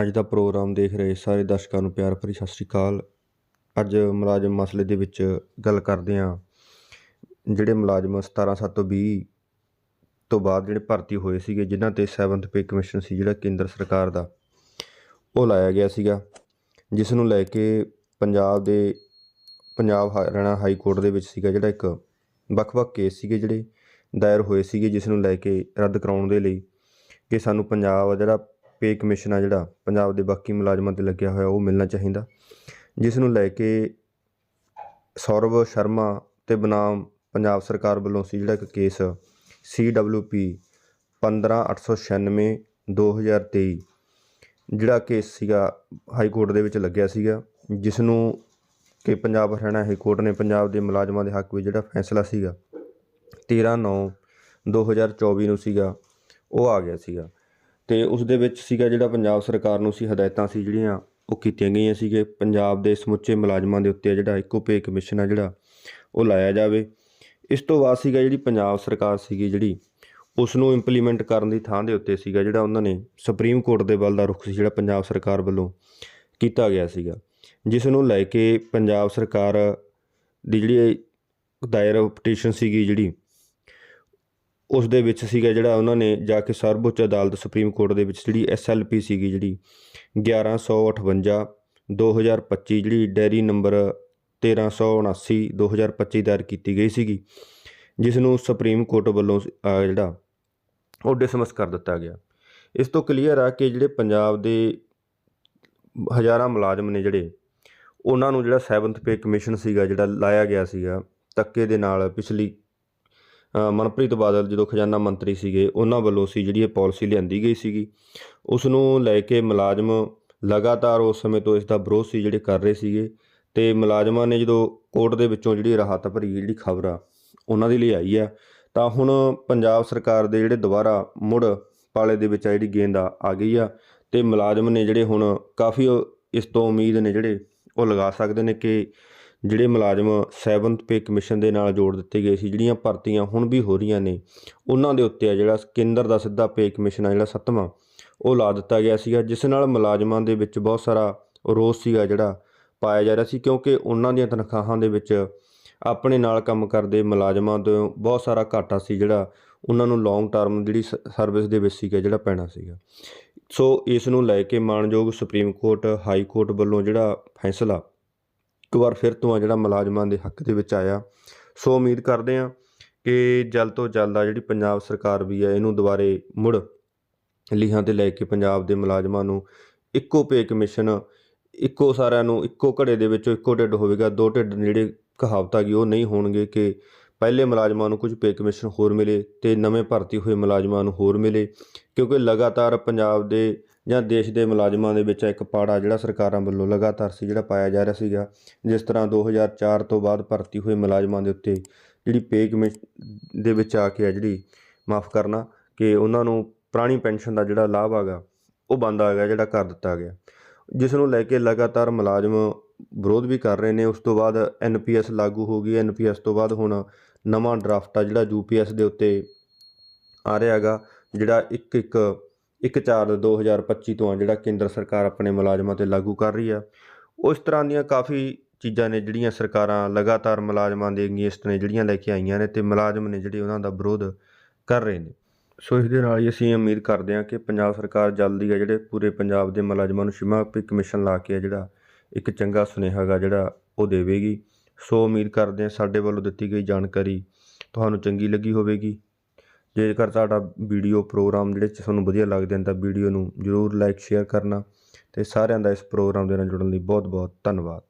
ਅੱਜ ਦਾ ਪ੍ਰੋਗਰਾਮ ਦੇਖ ਰਹੇ ਸਾਰੇ ਦਰਸ਼ਕਾਂ ਨੂੰ ਪਿਆਰ ਭਰੀ ਸਤਿ ਸ਼੍ਰੀ ਅਕਾਲ। ਅੱਜ ਮੁਲਾਜ਼ਮ ਮਸਲੇ ਦੇ ਵਿੱਚ ਗੱਲ ਕਰਦੇ ਹਾਂ। ਜਿਹੜੇ ਮੁਲਾਜ਼ਮ 17 ਸੱਤ ਤੋਂ 20 ਤੋਂ ਬਾਅਦ ਜਿਹੜੇ ਭਰਤੀ ਹੋਏ ਸੀਗੇ, ਜਿਨ੍ਹਾਂ ਤੇ 7th ਪੇ ਕਮਿਸ਼ਨ ਸੀ, ਜਿਹੜਾ ਕੇਂਦਰ ਸਰਕਾਰ ਦਾ, ਉਹ ਲਾਇਆ ਗਿਆ ਸੀਗਾ। ਜਿਸ ਨੂੰ ਲੈ ਕੇ ਪੰਜਾਬ ਦੇ, ਪੰਜਾਬ ਹਰਿਆਣਾ ਹਾਈ ਕੋਰਟ ਦੇ ਵਿੱਚ ਸੀਗਾ ਜਿਹੜਾ ਇੱਕ ਵੱਖ-ਵੱਖ ਕੇਸ ਸੀਗੇ ਜਿਹੜੇ ਦਾਇਰ ਹੋਏ ਸੀਗੇ, ਜਿਸ ਨੂੰ ਲੈ ਕੇ ਰੱਦ ਕਰਾਉਣ ਦੇ ਲਈ ਕਿ ਸਾਨੂੰ ਪੰਜਾਬ ਜਿਹੜਾ ਪੇ ਕਮਿਸ਼ਨ ਆ ਜਿਹੜਾ, ਪੰਜਾਬ ਦੇ ਬਾਕੀ ਮੁਲਾਜ਼ਮਾਂ ਤੇ ਲੱਗਿਆ ਹੋਇਆ, ਉਹ ਮਿਲਣਾ ਚਾਹੀਦਾ। ਜਿਸ ਨੂੰ ਲੈ ਕੇ ਸੌਰਵ ਸ਼ਰਮਾ ਤੇ ਬਨਾਮ ਪੰਜਾਬ ਸਰਕਾਰ ਵੱਲੋਂ ਸੀ ਜਿਹੜਾ ਇੱਕ ਕੇਸ CWP 15896 2023 ਜਿਹੜਾ ਕੇਸ ਸੀਗਾ ਹਾਈ ਕੋਰਟ ਦੇ ਵਿੱਚ ਲੱਗਿਆ ਸੀਗਾ, ਜਿਸ ਨੂੰ ਕਿ ਪੰਜਾਬ ਹਰਿਆਣਾ ਹਾਈ ਕੋਰਟ ਨੇ ਪੰਜਾਬ ਦੇ ਮੁਲਾਜ਼ਮਾਂ ਦੇ ਹੱਕ ਵਿੱਚ ਜਿਹੜਾ ਫੈਸਲਾ ਸੀਗਾ 13 9 2024 ਨੂੰ ਸੀਗਾ, ਉਹ ਆ ਗਿਆ ਸੀਗਾ। ਤੇ ਉਸ ਦੇ ਵਿੱਚ ਸੀਗਾ ਜਿਹੜਾ ਪੰਜਾਬ ਸਰਕਾਰ ਨੂੰ ਸੀ, ਹਦਾਇਤਾਂ ਸੀ ਜਿਹੜੀਆਂ, ਉਹ ਕੀਤੀਆਂ ਗਈਆਂ ਸੀਗੇ। ਪੰਜਾਬ ਦੇ ਸਮੁੱਚੇ ਮੁਲਾਜ਼ਮਾਂ ਦੇ ਉੱਤੇ ਜਿਹੜਾ ਇੱਕੋ ਪੇ ਕਮਿਸ਼ਨ ਆ ਜਿਹੜਾ, ਉਹ ਲਾਇਆ ਜਾਵੇ। ਇਸ ਤੋਂ ਬਾਅਦ ਸੀਗਾ ਜਿਹੜੀ ਪੰਜਾਬ ਸਰਕਾਰ ਸੀਗੀ ਜਿਹੜੀ ਉਸ ਨੂੰ ਇੰਪਲੀਮੈਂਟ ਕਰਨ ਦੀ ਥਾਂ ਦੇ ਉੱਤੇ ਸੀਗਾ ਜਿਹੜਾ ਉਹਨਾਂ ਨੇ ਸੁਪਰੀਮ ਕੋਰਟ ਦੇ ਵੱਲ ਦਾ ਰੁਖ ਸੀ ਜਿਹੜਾ ਪੰਜਾਬ ਸਰਕਾਰ ਵੱਲੋਂ ਕੀਤਾ ਗਿਆ ਸੀਗਾ। ਜਿਸ ਨੂੰ ਲੈ ਕੇ ਪੰਜਾਬ ਸਰਕਾਰ ਦੀ ਜਿਹੜੀ ਦਾਇਰ ਪਟੀਸ਼ਨ ਸੀਗੀ ਜਿਹੜੀ ਉਸ ਦੇ ਵਿੱਚ ਸੀਗਾ ਜਿਹੜਾ ਉਹਨਾਂ ਨੇ ਜਾ ਕੇ ਸਰਵਉੱਚ ਅਦਾਲਤ ਸੁਪਰੀਮ ਕੋਰਟ ਦੇ ਵਿੱਚ ਜਿਹੜੀ ਐਸਐਲਪੀ ਸੀਗੀ ਜਿਹੜੀ 1158 2025 ਜਿਹੜੀ ਡੈਰੀ ਨੰਬਰ 1379 2025 ਦਾਇਰ ਕੀਤੀ ਗਈ ਸੀਗੀ, ਜਿਸ ਨੂੰ ਸੁਪਰੀਮ ਕੋਰਟ ਵੱਲੋਂ ਜਿਹੜਾ ਉਹ ਡਿਸਮਿਸ ਕਰ ਦਿੱਤਾ ਗਿਆ। ਇਸ ਤੋਂ ਕਲੀਅਰ ਆ ਕਿ ਜਿਹੜੇ ਪੰਜਾਬ ਦੇ ਹਜ਼ਾਰਾਂ ਮੁਲਾਜ਼ਮ ਨੇ ਜਿਹੜੇ, ਉਹਨਾਂ ਨੂੰ ਜਿਹੜਾ 7th ਪੇ ਕਮਿਸ਼ਨ ਸੀਗਾ ਜਿਹੜਾ ਲਾਇਆ ਗਿਆ ਸੀਗਾ, ਤੱਕੇ ਦੇ ਨਾਲ ਪਿਛਲੀ ਮਨਪ੍ਰੀਤ ਬਾਦਲ ਜਦੋਂ ਖਜ਼ਾਨਾ ਮੰਤਰੀ ਸੀਗੇ, ਉਹਨਾਂ ਵੱਲੋਂ ਸੀ ਜਿਹੜੀ ਇਹ ਪਾਲਿਸੀ ਲਿਆਂਦੀ ਗਈ ਸੀਗੀ। ਉਸ ਨੂੰ ਲੈ ਕੇ ਮੁਲਾਜ਼ਮ ਲਗਾਤਾਰ ਉਸ ਸਮੇਂ ਤੋਂ ਇਸ ਦਾ ਵਿਰੋਧ ਸੀ ਜਿਹੜੇ ਕਰ ਰਹੇ ਸੀਗੇ ਤੇ ਮੁਲਾਜ਼ਮਾਂ ਨੇ ਜਦੋਂ ਕੋਰਟ ਦੇ ਵਿੱਚੋਂ ਜਿਹੜੀ ਰਾਹਤ ਭਰੀ ਜਿਹੜੀ ਖਬਰ ਆ, ਉਹਨਾਂ ਦੇ ਲਈ ਆਈ ਆ। ਤਾਂ ਹੁਣ ਪੰਜਾਬ ਸਰਕਾਰ ਦੇ ਜਿਹੜੇ ਦੁਬਾਰਾ ਮੁੜ ਪਾਲੇ ਦੇ ਵਿੱਚ ਆ ਜਿਹੜੀ ਗੇਂਦ ਆ ਆ ਗਈ ਆ ਤੇ ਮੁਲਾਜ਼ਮ ਨੇ ਜਿਹੜੇ ਹੁਣ ਕਾਫੀ ਇਸ ਤੋਂ ਉਮੀਦ ਨੇ ਜਿਹੜੇ, ਉਹ ਲਗਾ ਸਕਦੇ ਨੇ ਕਿ ਜਿਹੜੇ ਮੁਲਾਜ਼ਮ 7th ਪੇ ਕਮਿਸ਼ਨ ਦੇ ਨਾਲ ਜੋੜ ਦਿੱਤੇ ਗਏ ਸੀ, ਜਿਹੜੀਆਂ ਭਰਤੀਆਂ ਹੁਣ ਵੀ ਹੋ ਰਹੀਆਂ ਨੇ, ਉਹਨਾਂ ਦੇ ਉੱਤੇ ਆ ਜਿਹੜਾ ਕੇਂਦਰ ਦਾ ਸਿੱਧਾ ਪੇ ਕਮਿਸ਼ਨ ਆ, ਜਿਹੜਾ ਸੱਤਵਾਂ, ਉਹ ਲਾ ਦਿੱਤਾ ਗਿਆ ਸੀਗਾ, ਜਿਸ ਨਾਲ ਮੁਲਾਜ਼ਮਾਂ ਦੇ ਵਿੱਚ ਬਹੁਤ ਸਾਰਾ ਰੋਸ ਸੀਗਾ ਜਿਹੜਾ ਪਾਇਆ ਜਾ ਰਿਹਾ ਸੀ, ਕਿਉਂਕਿ ਉਹਨਾਂ ਦੀਆਂ ਤਨਖਾਹਾਂ ਦੇ ਵਿੱਚ ਆਪਣੇ ਨਾਲ ਕੰਮ ਕਰਦੇ ਮੁਲਾਜ਼ਮਾਂ ਤੋਂ ਬਹੁਤ ਸਾਰਾ ਘਾਟਾ ਸੀ ਜਿਹੜਾ ਉਹਨਾਂ ਨੂੰ ਲੌਂਗ ਟਰਮ ਜਿਹੜੀ ਸਰਵਿਸ ਦੇ ਵਿੱਚ ਸੀਗਾ ਜਿਹੜਾ ਪੈਣਾ ਸੀਗਾ। ਸੋ ਇਸ ਨੂੰ ਲੈ ਕੇ ਮਾਨਯੋਗ ਸੁਪਰੀਮ ਕੋਰਟ ਹਾਈ ਕੋਰਟ ਵੱਲੋਂ ਜਿਹੜਾ ਫੈਸਲਾ ਇੱਕ ਵਾਰ ਫਿਰ ਤੋਂ ਆ ਜਿਹੜਾ ਮੁਲਾਜ਼ਮਾਂ ਦੇ ਹੱਕ ਦੇ ਵਿੱਚ ਆਇਆ। ਸੋ ਉਮੀਦ ਕਰਦੇ ਹਾਂ ਕਿ ਜਲਦ ਤੋਂ ਜਲਦ ਆ ਜਿਹੜੀ ਪੰਜਾਬ ਸਰਕਾਰ ਵੀ ਹੈ ਇਹਨੂੰ ਦੁਬਾਰੇ ਮੁੜ ਲੀਹਾਂ ਤੇ ਲੈ ਕੇ ਪੰਜਾਬ ਦੇ ਮੁਲਾਜ਼ਮਾਂ ਨੂੰ ਇੱਕੋ ਪੇ ਕਮਿਸ਼ਨ, ਇੱਕੋ ਸਾਰਿਆਂ ਨੂੰ ਇੱਕੋ ਘੜੇ ਦੇ ਵਿੱਚੋਂ ਇੱਕੋ ਢਿੱਡ ਹੋਵੇਗਾ। ਦੋ ਢਿੱਡ ਜਿਹੜੇ ਕਹਾਵਤ ਆ ਗਈ ਉਹ ਨਹੀਂ ਹੋਣਗੇ ਕਿ ਪਹਿਲੇ ਮੁਲਾਜ਼ਮਾਂ ਨੂੰ ਕੁਝ ਪੇ ਕਮਿਸ਼ਨ ਹੋਰ ਮਿਲੇ ਤੇ ਨਵੇਂ ਭਰਤੀ ਹੋਏ ਮੁਲਾਜ਼ਮਾਂ ਨੂੰ ਹੋਰ ਮਿਲੇ, ਕਿਉਂਕਿ ਲਗਾਤਾਰ ਪੰਜਾਬ ਦੇ ਜਾਂ ਦੇਸ਼ ਦੇ ਮੁਲਾਜ਼ਮਾਂ ਦੇ ਵਿੱਚ ਇੱਕ ਪਾੜਾ ਜਿਹੜਾ ਸਰਕਾਰਾਂ ਵੱਲੋਂ ਲਗਾਤਾਰ ਸੀ, ਜਿਹੜਾ ਪਾਇਆ ਜਾ ਰਿਹਾ ਸੀਗਾ, ਜਿਸ ਤਰ੍ਹਾਂ 2004 ਤੋਂ ਬਾਅਦ ਭਰਤੀ ਹੋਏ ਮੁਲਾਜ਼ਮਾਂ ਦੇ ਉੱਤੇ ਜਿਹੜੀ ਪੇ ਕਮਿਸ਼ਨ ਦੇ ਵਿੱਚ ਆ ਕੇ ਆ ਜਿਹੜੀ ਮਾਫ ਕਰਨਾ ਕਿ ਉਹਨਾਂ ਨੂੰ ਪੁਰਾਣੀ ਪੈਨਸ਼ਨ ਦਾ ਜਿਹੜਾ ਲਾਭ ਹੈਗਾ ਉਹ ਬੰਦ ਆ ਗਿਆ, ਜਿਹੜਾ ਕਰ ਦਿੱਤਾ ਗਿਆ। ਜਿਸ ਨੂੰ ਲੈ ਕੇ ਲਗਾਤਾਰ ਮੁਲਾਜ਼ਮ ਵਿਰੋਧ ਵੀ ਕਰ ਰਹੇ ਨੇ, ਉਸ ਤੋਂ ਬਾਅਦ ਐਨਪੀਐਸ ਲਾਗੂ ਹੋ ਗਈ ਐਨਪੀਐਸ ਤੋਂ ਬਾਅਦ ਹੁਣ ਨਵਾਂ ਡਰਾਫਟ ਆ ਜਿਹੜਾ ਯੂਪੀਐਸ ਦੇ ਉੱਤੇ ਆ ਰਿਹਾ ਹੈਗਾ, ਜਿਹੜਾ ਇੱਕ ਇੱਕ ਇੱਕ ਚਾਰ 2025 ਤੋਂ ਆ ਜਿਹੜਾ ਕੇਂਦਰ ਸਰਕਾਰ ਆਪਣੇ ਮੁਲਾਜ਼ਮਾਂ ਤੇ ਲਾਗੂ ਕਰ ਰਹੀ ਆ। ਉਸ ਤਰ੍ਹਾਂ ਦੀਆਂ ਕਾਫੀ ਚੀਜ਼ਾਂ ਨੇ ਜਿਹੜੀਆਂ ਸਰਕਾਰਾਂ ਲਗਾਤਾਰ ਮੁਲਾਜ਼ਮਾਂ ਦੇ ਅਗੇਂਸਟ ਨੇ, ਜਿਹੜੀਆਂ ਲੈ ਕੇ ਆਈਆਂ ਨੇ ਤੇ ਮੁਲਾਜ਼ਮ ਨੇ ਜਿਹੜੇ ਉਹਨਾਂ ਦਾ ਵਿਰੋਧ ਕਰ ਰਹੇ ਨੇ। ਸੋ ਇਸ ਦੇ ਨਾਲ ਹੀ ਅਸੀਂ ਉਮੀਦ ਕਰਦੇ ਹਾਂ ਕਿ ਪੰਜਾਬ ਸਰਕਾਰ ਜਲਦੀ ਆ ਜਿਹੜੇ ਪੂਰੇ ਪੰਜਾਬ ਦੇ ਮੁਲਾਜ਼ਮਾਂ ਨੂੰ ਸ਼ਿਮਾ ਕਮਿਸ਼ਨ ਲਾ ਕੇ ਆ ਜਿਹੜਾ ਇੱਕ ਚੰਗਾ ਸੁਨੇਹਾ ਗਾ ਜਿਹੜਾ ਉਹ ਦੇਵੇਗੀ। ਸੋ ਉਮੀਦ ਕਰਦੇ ਹਾਂ ਸਾਡੇ ਵੱਲੋਂ ਦਿੱਤੀ ਗਈ ਜਾਣਕਾਰੀ ਤੁਹਾਨੂੰ ਚੰਗੀ ਲੱਗੀ ਹੋਵੇਗੀ। ਜੇਕਰ ਤੁਹਾਡਾ ਵੀਡੀਓ ਪ੍ਰੋਗਰਾਮ ਜਿਹੜੇ ਤੁਹਾਨੂੰ ਵਧੀਆ ਲੱਗਦੇ ਹਨ ਤਾਂ ਵੀਡੀਓ ਨੂੰ ਜਰੂਰ ਲਾਈਕ ਸ਼ੇਅਰ ਕਰਨਾ ਤੇ ਸਾਰਿਆਂ ਦਾ ਇਸ ਪ੍ਰੋਗਰਾਮ ਦੇ ਨਾਲ ਜੁੜਨ ਲਈ ਬਹੁਤ ਬਹੁਤ ਧੰਨਵਾਦ।